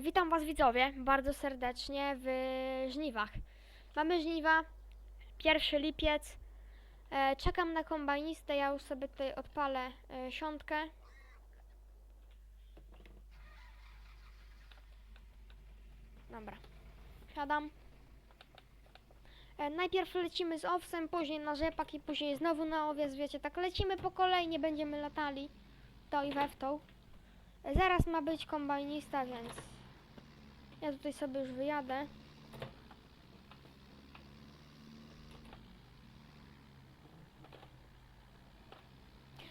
Witam Was widzowie bardzo serdecznie w żniwach. Mamy żniwa, 1 lipiec. E, czekam na kombajnistę, ja już sobie tutaj odpalę e, siątkę. Dobra, siadam. E, najpierw lecimy z owsem, później na rzepak i później znowu na owiec, wiecie, tak lecimy po kolei, nie będziemy latali to i we w tą. E, Zaraz ma być kombajnista, więc ja tutaj sobie już wyjadę.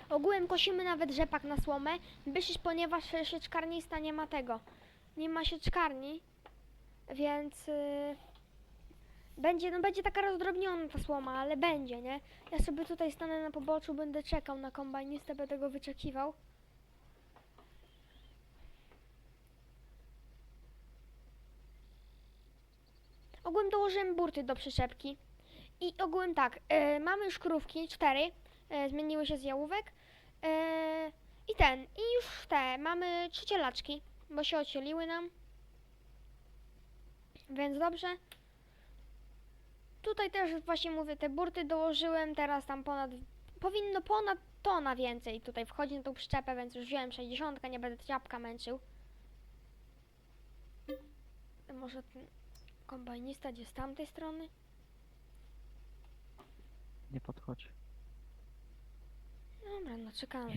Ogółem kosimy nawet rzepak na słomę, byś, ponieważ sieczkarnista nie ma tego. Nie ma sieczkarni, więc y, będzie, no będzie taka rozdrobniona ta słoma, ale będzie, nie? Ja sobie tutaj stanę na poboczu, będę czekał na kombajnistę, będę go wyczekiwał. Ogółem dołożyłem burty do przyczepki. I ogółem tak, e, mamy już krówki, cztery, e, zmieniły się z jałówek. E, I ten, i już te, mamy trzecielaczki, bo się ocieliły nam. Więc dobrze. Tutaj też właśnie mówię, te burty dołożyłem, teraz tam ponad, powinno ponad tona więcej tutaj wchodzi na tą przyczepę, więc już wziąłem 60, nie będę ciapka męczył. Może ten kombajnista gdzie z tamtej strony? Nie podchodź. Dobra, no czekamy.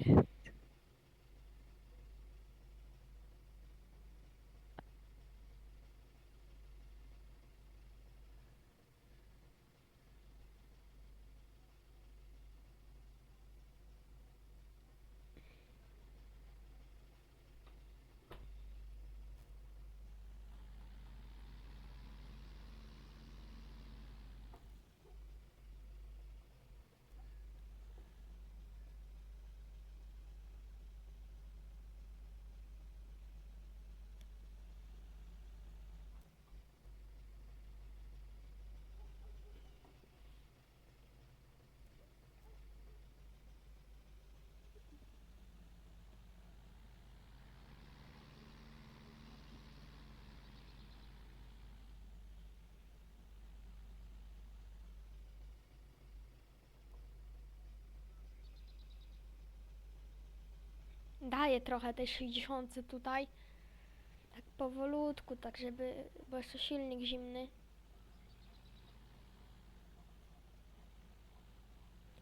Daję trochę tej 60 tutaj. Tak powolutku, tak żeby, bo jeszcze silnik zimny.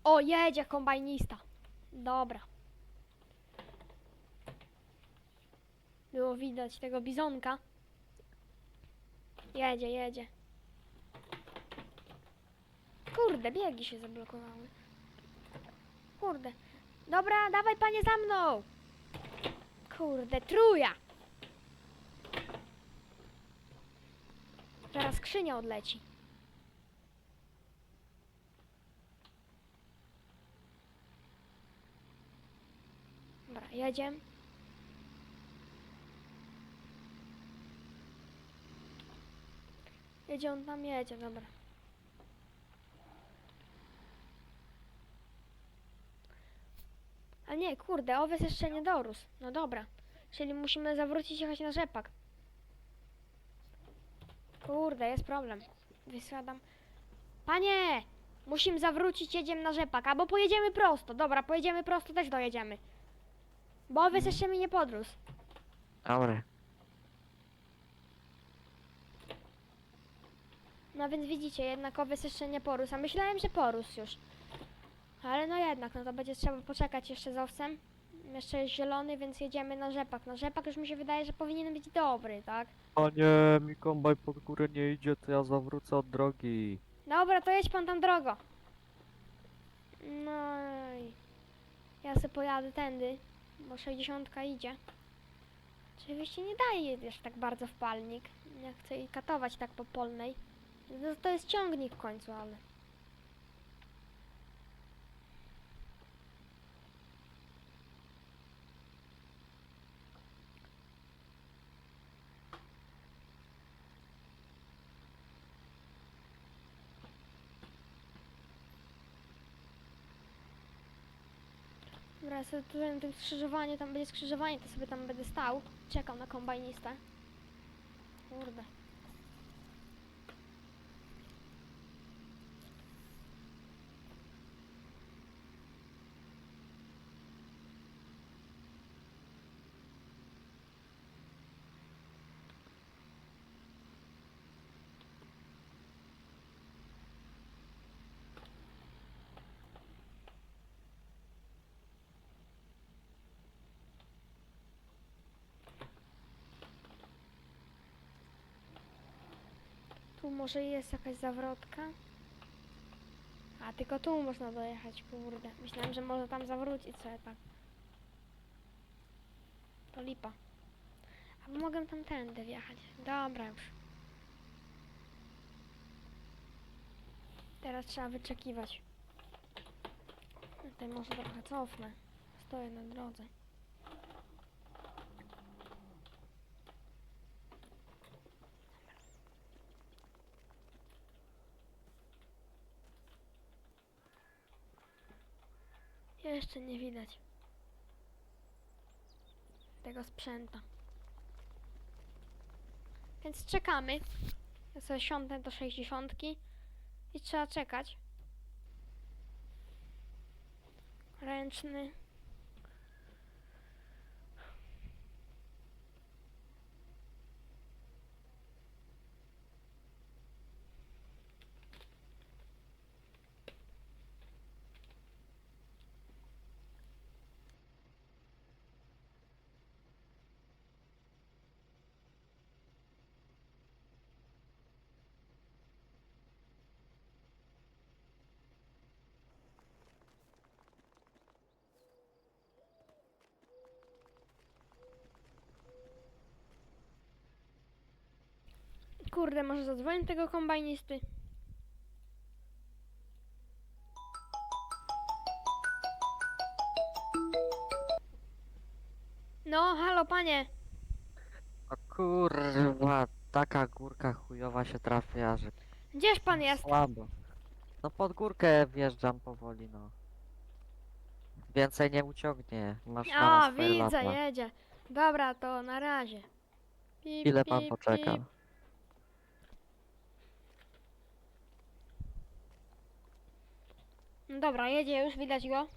O, jedzie kombajnista. Dobra. Było widać tego bizonka. Jedzie, jedzie. Kurde, biegi się zablokowały. Kurde. Dobra, dawaj panie za mną. Kurde, truja! Zaraz skrzynia odleci. Dobra, jedziemy. Jedzie on tam, jedzie, dobra. A nie, kurde, owiec jeszcze nie dorósł. No dobra. Czyli musimy zawrócić jechać na rzepak. Kurde, jest problem. Wysiadam. Panie! Musimy zawrócić, jedziemy na rzepak. Albo pojedziemy prosto. Dobra, pojedziemy prosto, też dojedziemy. Bo owiec jeszcze mi nie podrósł. Dobra. No więc widzicie, jednak owiec jeszcze nie porósł. A myślałem, że porósł już. Ale no jednak, no to będzie trzeba poczekać jeszcze z owcem. Jeszcze jest zielony, więc jedziemy na rzepak. Na rzepak już mi się wydaje, że powinien być dobry, tak? O nie, mi kombaj pod górę nie idzie, to ja zawrócę od drogi. Dobra, to jedź pan tam drogo. No i ja sobie pojadę tędy, bo 60 idzie. Oczywiście nie daje też tak bardzo w palnik. Nie chcę jej katować tak po polnej. No, to jest ciągnik w końcu, ale... Dobra, ja sobie tutaj na tym skrzyżowaniu, tam będzie skrzyżowanie, to sobie tam będę stał. Czekam na kombajnistę. Kurde. Tu może jest jakaś zawrotka? A, tylko tu można dojechać, kurde. Myślałem, że może tam zawrócić sobie tak. To lipa. A mogę tamtędy wjechać. Dobra już. Teraz trzeba wyczekiwać. Tutaj może trochę cofnę. Stoję na drodze. Jeszcze nie widać tego sprzęta. Więc czekamy. Ja sobie siądę do 60 i trzeba czekać. Ręczny. Kurde, może zadzwonię tego kombajnisty. No, halo panie. O kurwa, taka górka chujowa się trafia, że Gdzież pan jest? słabo. No pod górkę wjeżdżam powoli, no. Więcej nie uciągnie. Masz A, na swoje widzę, lata. jedzie. Dobra, to na razie. Pip, Ile pan pip, poczeka? pip. No Dobra, jedzie już, widać go.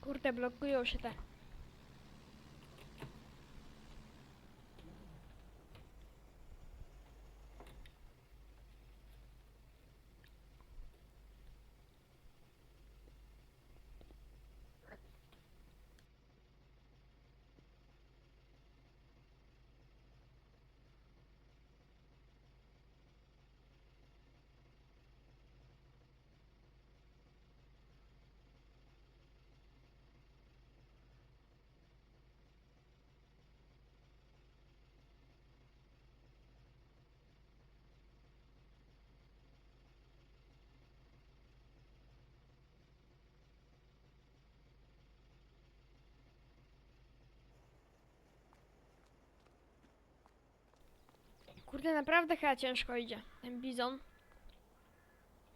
Kurde, blokują się te. Kurde, naprawdę chyba ciężko idzie ten bizon.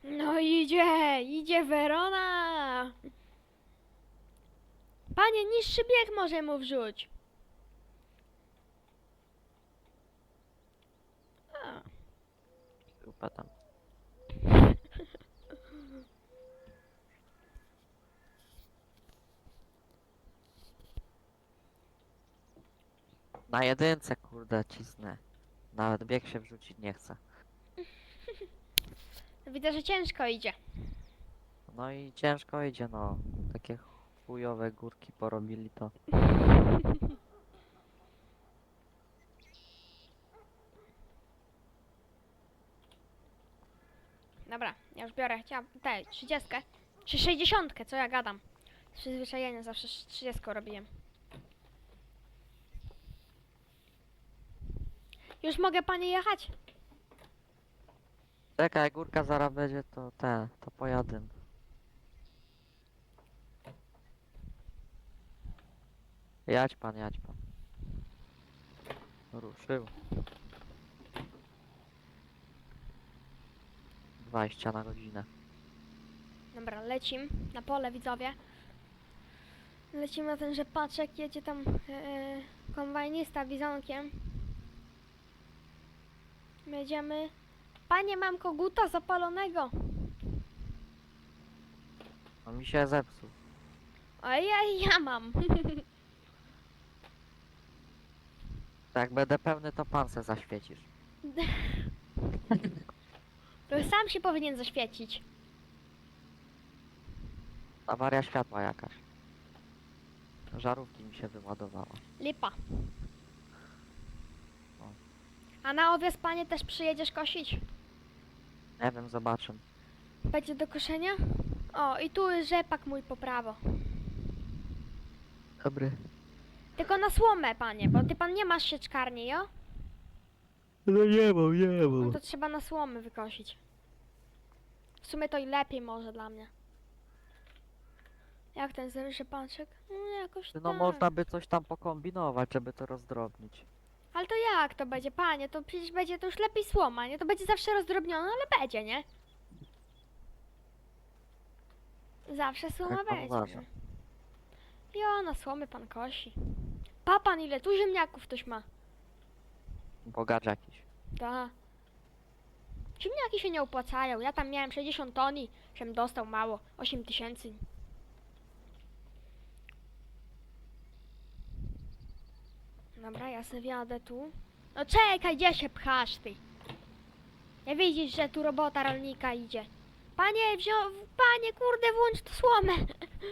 No idzie, idzie Verona. Panie, niższy bieg może mu wrzuć. A, tam. Na jedynce kurde cisnę. Nawet bieg się wrzucić nie chce. widzę, że ciężko idzie. No i ciężko idzie no. Takie chujowe górki porobili to. Dobra, ja już biorę. Chciałam tę 30 czy 60, co ja gadam. Z przyzwyczajenia zawsze 30 robiłem. Już mogę panie jechać? Czekaj, jak górka zaraz będzie to te, to pojadę. Jadź pan, jadź pan. Ruszył. 20 na godzinę. Dobra, lecim na pole, widzowie. Lecimy na ten rzepaczek, jedzie tam e, kombajnista bizonkiem. Jedziemy. Panie, mam koguta zapalonego. No mi się zepsuł. A ja, ja mam. To jak będę pełny, to pan se zaświecisz. To sam się powinien zaświecić. Awaria światła jakaś. Żarówki mi się wyładowała. Lipa. A na owiec, panie, też przyjedziesz kosić? Nie wiem, zobaczymy. Będzie do koszenia? O, i tu jest rzepak mój po prawo. Dobry. Tylko na słomę, panie, bo ty pan nie masz sieczkarni, jo? No nie mam, nie No to trzeba na słomy wykosić. W sumie to i lepiej może dla mnie. Jak ten rzepaczek? No jakoś No tak. można by coś tam pokombinować, żeby to rozdrobnić. Ale to jak to będzie, panie? To przecież będzie to już lepiej słoma, nie? To będzie zawsze rozdrobnione, ale będzie, nie? Zawsze słoma pan będzie. uważa? nie? Jo, na słomy pan kosi. Pa pan, ile tu ziemniaków ktoś ma. Bogacz jakiś. Da. Ziemniaki się nie opłacają. Ja tam miałem 60 toni, żem dostał mało. 8 tysięcy. Dobra, ja sobie wjadę tu. No czekaj, gdzie się pchasz ty? Nie widzisz, że tu robota rolnika idzie. Panie, wziął... Panie, kurde, włącz tu słomę.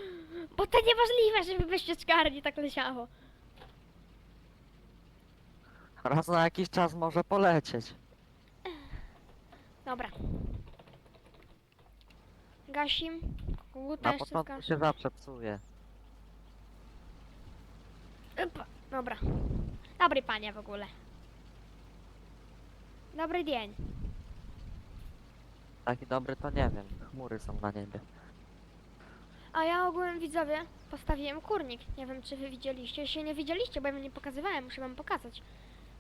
Bo to niemożliwe, żeby bez sieczkarni tak leciało. Raz na jakiś czas może polecieć. Dobra. Gasim. Koguta Na jeszcze początku się zawsze psuje. Opa, Dobra. Dobry panie w ogóle. Dobry dzień. Taki dobry to nie wiem. Chmury są na niebie. A ja ogółem widzowie postawiłem kurnik. Nie wiem czy wy widzieliście. Jeśli nie widzieliście, bo ja wam nie pokazywałem, muszę wam pokazać.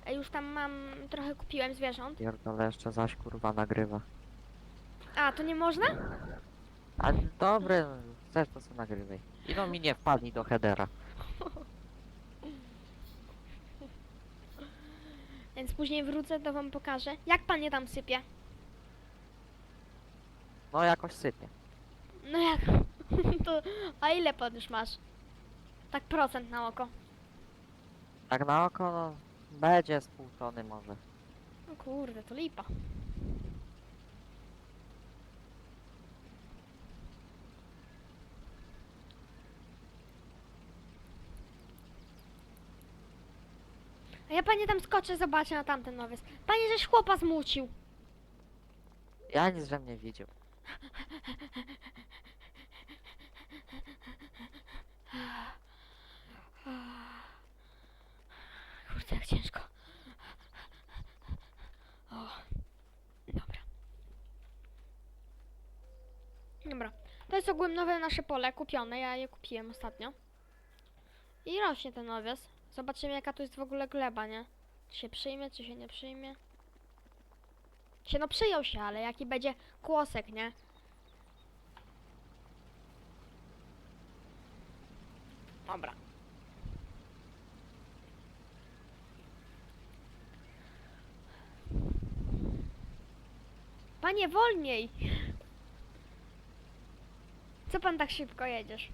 E, Już tam mam, trochę kupiłem zwierząt. Pierdolę jeszcze zaś kurwa nagrywa. A, to nie można? A dobry, chcesz to sobie nagrywaj. I no mi nie wpadnij do headera. Więc później wrócę, to wam pokażę. Jak panie tam sypie? No jakoś sypie. No jak? to, a ile pan już masz? Tak procent na oko. Tak na oko no będzie z pół tony może. No kurde, to lipa. A ja panie tam skoczę, zobaczę na tamten nowiec. Panie, żeś chłopa zmucił. Ja nic żem nie widział. Kurde, jak ciężko. O, dobra. Dobra. To jest ogólnie nowe nasze pole, kupione. Ja je kupiłem ostatnio. I rośnie ten owiec. Zobaczymy jaka tu jest w ogóle gleba, nie? Czy się przyjmie, czy się nie przyjmie. Się no przyjął się, ale jaki będzie kłosek, nie? Dobra. Panie, wolniej! Co pan tak szybko jedziesz?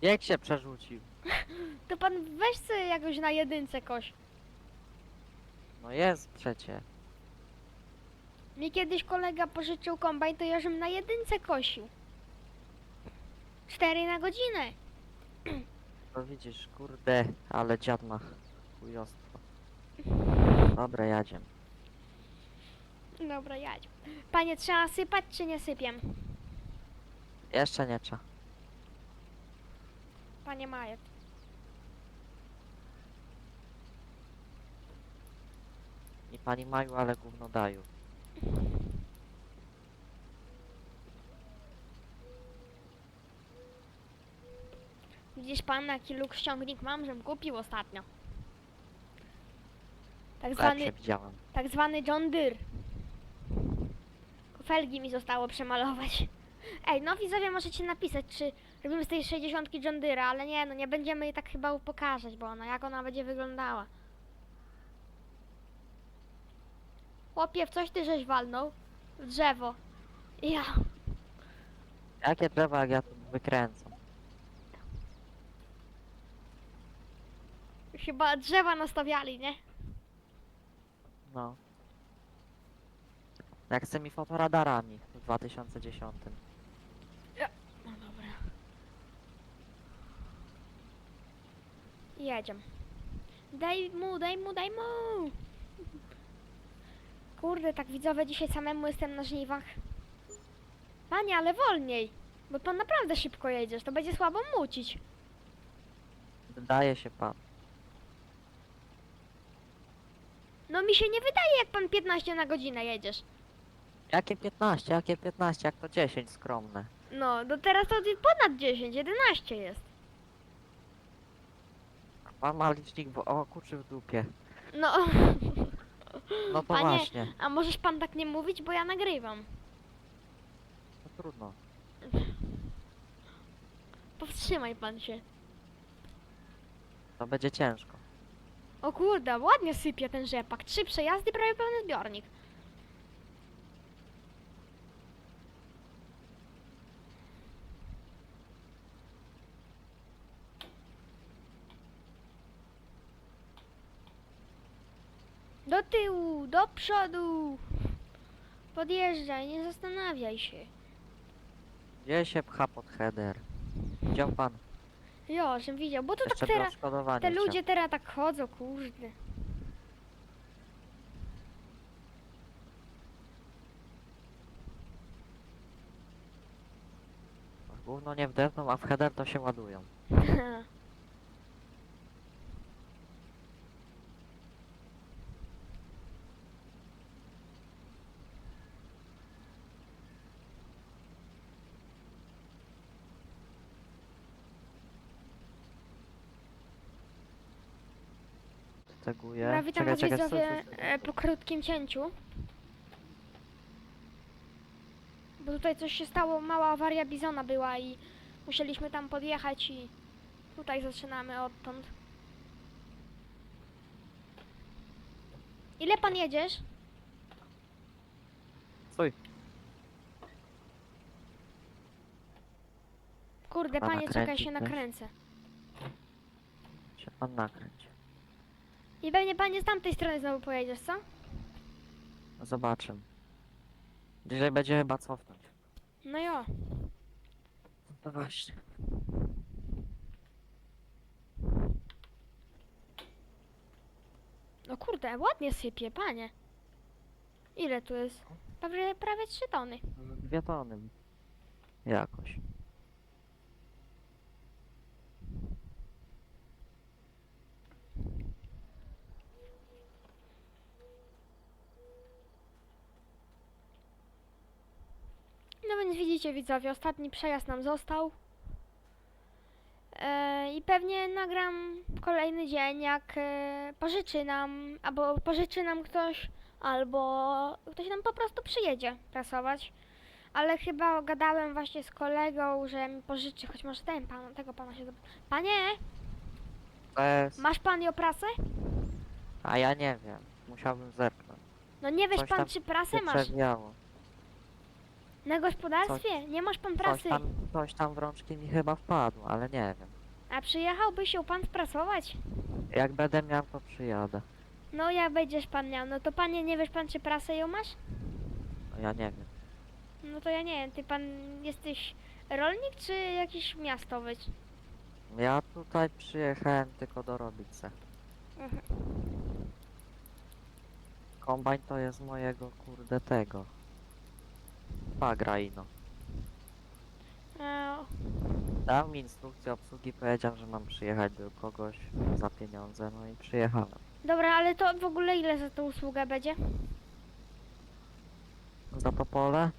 Bieg się przerzucił. To pan weź sobie jakoś na jedynce koś. No jest przecie. Mi kiedyś kolega pożyczył kombajn, to ja żem na jedynce kosił. Cztery na godzinę. To widzisz, kurde, ale dziad ma chujostwo. Dobra, jadziem. Dobra, jadź. Panie, trzeba sypać czy nie sypiem? Jeszcze nie trzeba. Panie Majet. I pani Maju, ale gówno daju. Widzisz pan, jaki luk ściągnik mam, żem kupił ostatnio. Tak zwany, tak zwany John Deere. Felgi mi zostało przemalować. Ej, no widzowie możecie napisać, czy robimy z tej 60 John Deere, ale nie, no nie będziemy jej tak chyba pokazać, bo ona, jak ona będzie wyglądała. Chłopie, w coś ty żeś walnął? W drzewo. Ja. Jakie drzewa, jak ja tu wykręcam? Chyba drzewa nastawiali, nie? No. Jak z tymi fotoradarami w 2010. No dobra. Jedziemy. Daj mu, daj mu, daj mu! Kurde, tak widzowie, dzisiaj samemu jestem na żniwach. Panie, ale wolniej! Bo pan naprawdę szybko jedziesz, to będzie słabo mucić. Wydaje się pan. No mi się nie wydaje, jak pan 15 na godzinę jedziesz. Jakie 15, jakie 15, jak to 10 skromne. No, do teraz to ponad 10, 11 jest. A Pan ma licznik w oku czy w dupie? No, No to Panie- właśnie. a możesz pan tak nie mówić, bo ja nagrywam. No trudno. Powstrzymaj pan się. To będzie ciężko. O kurde, ładnie sypie ten rzepak. Trzy przejazdy, prawie pełny zbiornik. Do tyłu, do przodu. Podjeżdżaj, nie zastanawiaj się. Gdzie się pcha pod header? Widział pan? Jo, żem widział, bo to tak Jeszcze by teraz, odszkodowanie te chciał. ludzie teraz tak chodzą, kurde. Gówno nie wdepną, a w header to się ładują. Teguję. Dobra, witam Czekaj, was czekaj, widzowie e, po krótkim cięciu. Bo tutaj coś się stało, mała awaria bizona była i musieliśmy tam podjechać i tutaj zaczynamy odtąd. Ile pan jedziesz? Stój. Kurde, panie, czekaj, kręci się coś? nakręcę. Się pan nakręć. I pewnie panie z tamtej strony znowu pojedziesz, co? Zobaczymy. Dzisiaj będzie chyba cofnąć. No jo. No właśnie. No kurde, ładnie sypie, panie. Ile tu jest? Prawie, prawie 3 tony. Dwie tony. Jakoś. No więc widzicie widzowie, ostatni przejazd nam został. E, I pewnie nagram kolejny dzień, jak e, pożyczy nam, albo pożyczy nam ktoś, albo ktoś nam po prostu przyjedzie prasować. Ale chyba gadałem właśnie z kolegą, że mi pożyczy, choć może ten pan, tego pana się zobaczy. Panie, jest... masz pan ją prasę? A ja nie wiem. Musiałbym zerknąć. No nie wiesz Coś pan, tam czy prasę Się masz? przewijało. Na gospodarstwie? Nie masz pan Coś prasy. tam, coś tam w rączki mi chyba wpadło, ale nie wiem. A przyjechałby się pan sprasować? Jak będę miał, to przyjadę. No jak będziesz pan miał, no to panie nie wiesz pan czy prasę ją masz? No ja nie wiem. No to ja nie wiem, ty pan jesteś rolnik czy jakiś miastowy? Ja tutaj przyjechałem tylko dorobić se. Mhm. Kombajn to jest mojego kurde tego. Pagra ino. E, Dał mi instrukcję obsługi, powiedział, że mam przyjechać do kogoś za pieniądze, no i przyjechałem. dobra, ale to w ogóle ile za tą usługę będzie? Za to pole?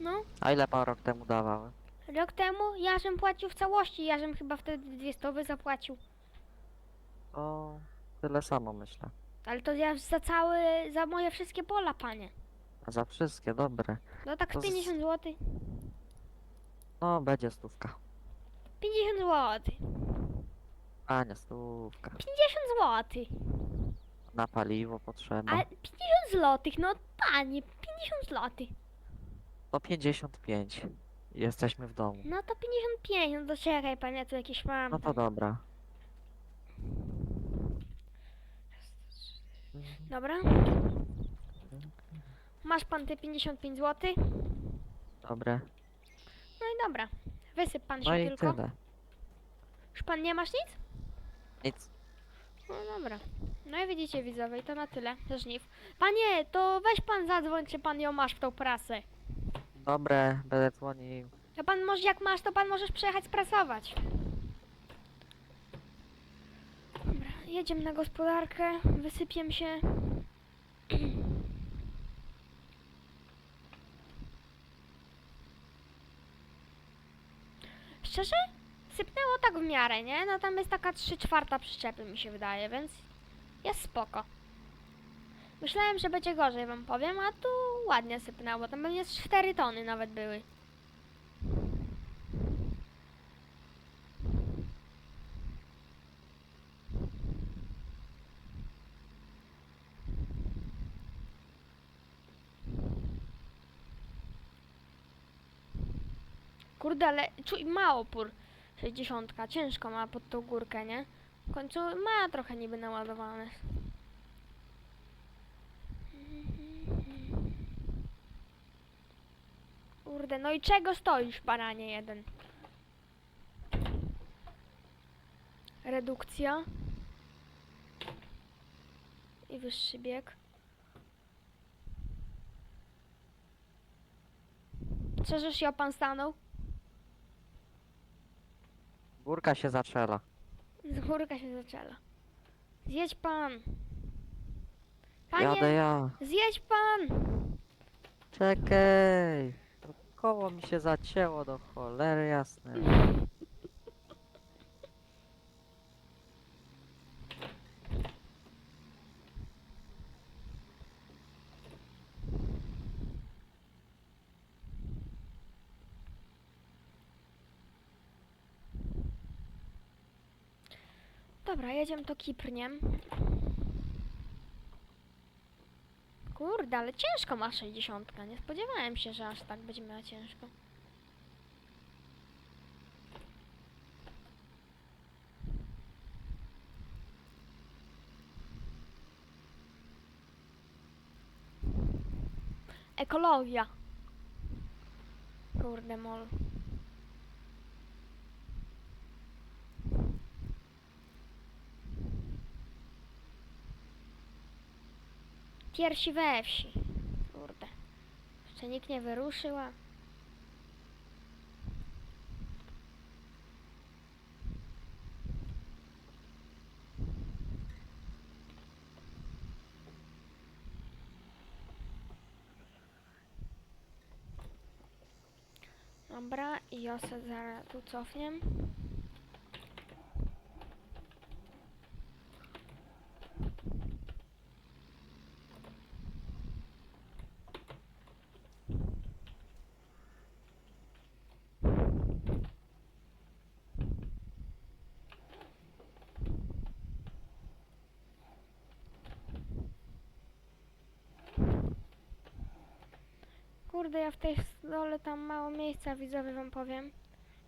No, A ile pan rok temu dawałem? Rok temu ja żem płacił w całości, ja żem chyba wtedy dwie stówy zapłacił. To tyle samo myślę. Ale to ja za cały, za moje wszystkie pola, panie. A za wszystkie, dobre. No tak To z z- 50 zł. No, będzie stówka. 50 zł. A nie, stówka. 50 zł. Na paliwo potrzeba. A 50 zł, no panie, 50 zł. To 55. Jesteśmy w domu. No to 55, no to czekaj panie, tu jakieś mam. No to tam. dobra. Dobra. Masz pan te 55 zł? Dobre. No i dobra. Wysyp pan się No i tylko. tyle. Już pan nie masz nic? Nic. No dobra. No i widzicie widzowie, i to na tyle ze żniw. Panie, to weź pan zadzwoń, czy pan ją masz w tą prasę. Dobre, będę dzwonił. To pan może jak masz, to pan możesz przyjechać sprasować. Dobra, jedziemy na gospodarkę, wysypiem się. Szczerze? Sypnęło tak w miarę, nie? No tam jest taka 3 czwarta przyczepy mi się wydaje, więc jest spoko. Myślałem, że będzie gorzej wam powiem, a tu ładnie sypnęło. Tam pewnie z 4 tony nawet były. Kurde, ale czuj, ma opór. 60. Ciężko ma pod tą górkę, nie? W końcu ma trochę niby naładowane. Kurde, no i czego stoisz, baranie jeden? Redukcja. I wyższy bieg. Co, żeś się pan stanął? Górka się zaczęła. Z górka się zaczęła. Zjedź pan. Panie, Jadę ja. zjedź pan. Czekaj. To Koło mi się zacięło do cholery jasne. Dobra, jedziemy to Kiprniem. Kurde, ale ciężko ma 60. Nie spodziewałem się, że aż tak będzie miała ciężko. Ekologia. Kurde mol. Piersi we wsi. Kurde. Jeszcze nikt nie wyruszyła. Dobra, ja se zaraz tu cofnę. Kurde, ja w tej dole tam mało miejsca widzowie wam powiem.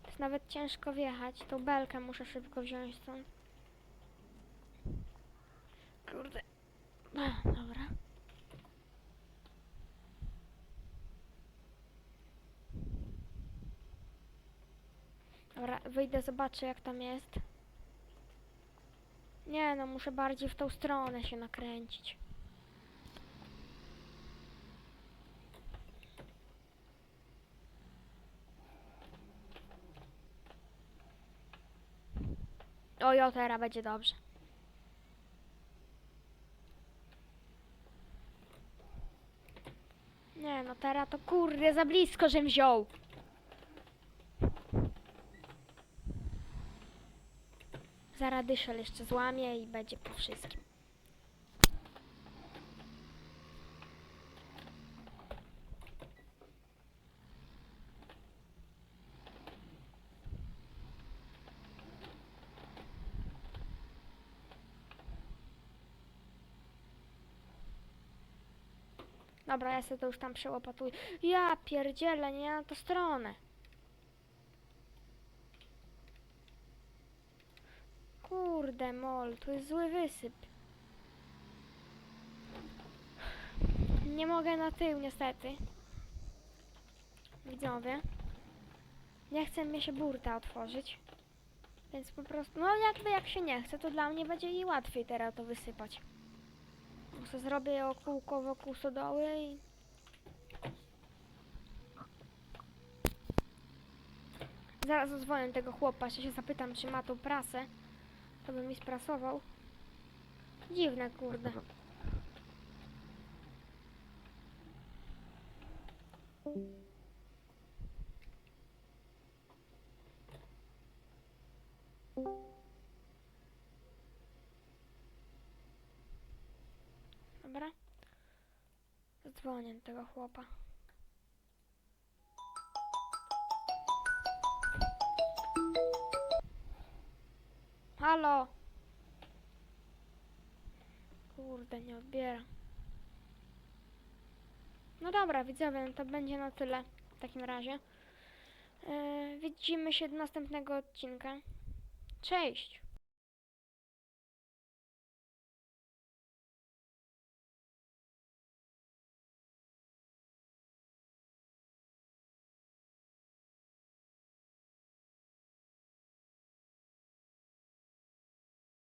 To jest nawet ciężko wjechać. Tą belkę muszę szybko wziąć stąd. Kurde. Ach, dobra. Dobra, wyjdę, zobaczę jak tam jest. Nie no, muszę bardziej w tą stronę się nakręcić. Oj, o, teraz będzie dobrze. Nie no, teraz to kurde, za blisko, żem wziął. Zaraz dyszel jeszcze złamie i będzie po wszystkim. Dobra, ja sobie to już tam przełopatuję. Ja pierdzielę, nie na tą stronę. Kurde mol, tu jest zły wysyp. Nie mogę na tył niestety. Widzowie. Nie chce mi się burta otworzyć. Więc po prostu, no jakby jak się nie chce, to dla mnie będzie i łatwiej teraz to wysypać. Muszę zrobię o kółko wokół stodoły i... Zaraz zadzwonię tego chłopa, jeszcze się zapytam, czy ma tą prasę. To by mi sprasował. Dziwne, kurde. Dobra. Zadzwonię do tego chłopa. Halo! Kurde, nie odbiera. No dobra, widzowie, no to będzie na tyle w takim razie. Yy, widzimy się do następnego odcinka. Cześć!